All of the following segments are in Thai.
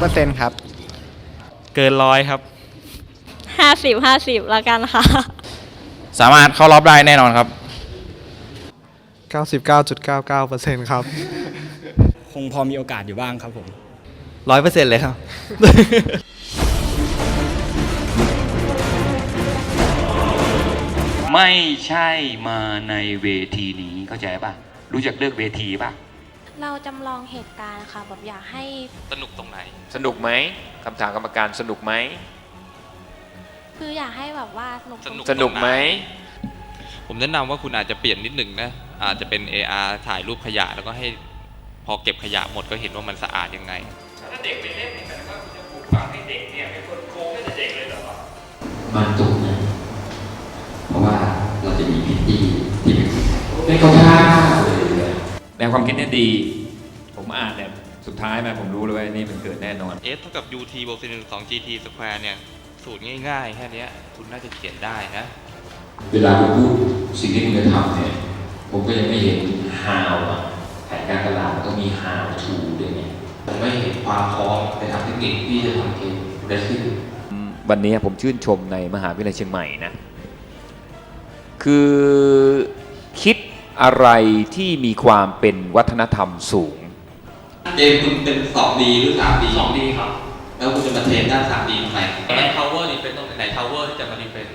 ร้อยเปอร์เซ็นต์ครับเกินร้อยครับ ห้าสิบห้าสิบละกันค่ะ สามารถเข้ารอบได้แน่นอนครับ 99.99%ครับ คงพอมีโอกาสอยู่บ้างครับผม ร้อยเปอร์เซ็นต์เลยครับ ไม่ใช่มาในเวทีนี้เข้าใจป่ะ รู้จักเลือกเวทีป่ะ เราจำลองเหตุการณ์ค่ะแบบอยากให้สนุกตรงไหน สนุกไหมคำถามกรรมการสนุกไหม คืออยากให้แบบว่าสนุกสนุก สนุกไหม ผมแนะนำว่าคุณอาจจะเปลี่ยนนิดหนึ่งนะ อาจจะเป็น AR ถ่ายรูปขยะแล้วก็ให้พอเก็บขยะหมดก็เห็นว่ามันสะอาดยังไง ถ้าเด็กไปเล่นนี่หมายถึงว่าคุณจะปลูกฝังให้เด็กเนี่ยเป็นคนโกงให้เด็กเลยเหรอมันตุกนะเพราะว่าเราจะมีพิตตี้ที่เป็นเป็นเขาท่าเลย แนวความคิดเนี่ยดี ผมอ่านเนี่ยสุดท้ายมาผมรู้เลยว่านี่มันเกิดแน่นอน S เท่ากับ UT บวก1 2 GT square เนี่ย สูตรง่ายๆ แค่เนี้ยคุณน่าจะเขียนได้นะ เวลาผมพูดสิ่งที่คุณจะทำเนี่ย ผมก็ยังไม่เห็น how อะแผนการตลาดมันต้องมี how to ด้วยไงผมไม่เห็นความพร้อมในทางเทคนิคที่จะทำเกมเรสซิ่งวันนี้ผมชื่นชมในมหาวิทยาลัยเชียงใหม่นะ คือคิด อะไรที่มีความเป็นวัฒนธรรมสูง เจมคุณเป็น 2D หรือ 3D 2D ครับ แล้วคุณจะมาเทรนด้าน 3D ทำไมไหน tower defense ตรงไหน tower ที่จะมา defense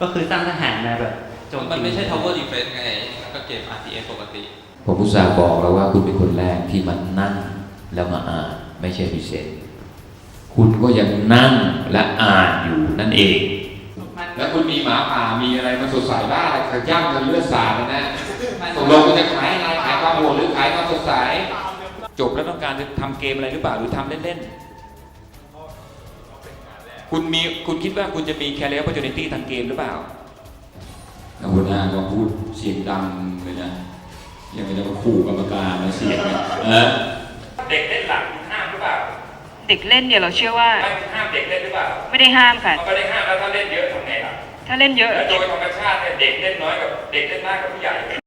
ก็คือตั้งทหารมาแบบโจมันไม่ใช่ tower defense ไงมันก็เกม RTS ปกติ ผมอุตส่าห์บอกแล้วว่าคุณเป็นคนแรกที่มันนั่งแล้วมาอ่าน ไม่ใช่พิเศษ คุณก็ยังนั่งและอ่านอยู่นั่นเอง แล้วคุณมีหมาป่ามีอะไรมาสดใสบ้าอะไรขย่ำกันเลือดสาดนะนะตกลงคุณจะขายอะไรขายความโหดหรือขายความสดใสจบแล้วต้องการจะทำเกมอะไรหรือเปล่าหรือทำเล่นๆคุณมีคุณคิดว่าคุณจะมี career opportunity ทางเกมหรือเปล่าแล้วหัวหน้าก็พูดเสียงดังเลยนะยังไม่ได้มาขู่กรรมการนะเสียงเนี่ยเออเด็กเล่น เด็กเล่นเนี่ยเราเชื่อว่าไม่คุณห้ามเด็กเล่นหรือเปล่าไม่ได้ห้ามค่ะมันก็ได้ห้ามแล้วถ้าเล่นเยอะทำไงล่ะถ้าเล่นเยอะแล้วโดยธรรมชาติเนี่ยเด็กเล่นน้อยกับเด็กเล่นมากกับผู้ใหญ่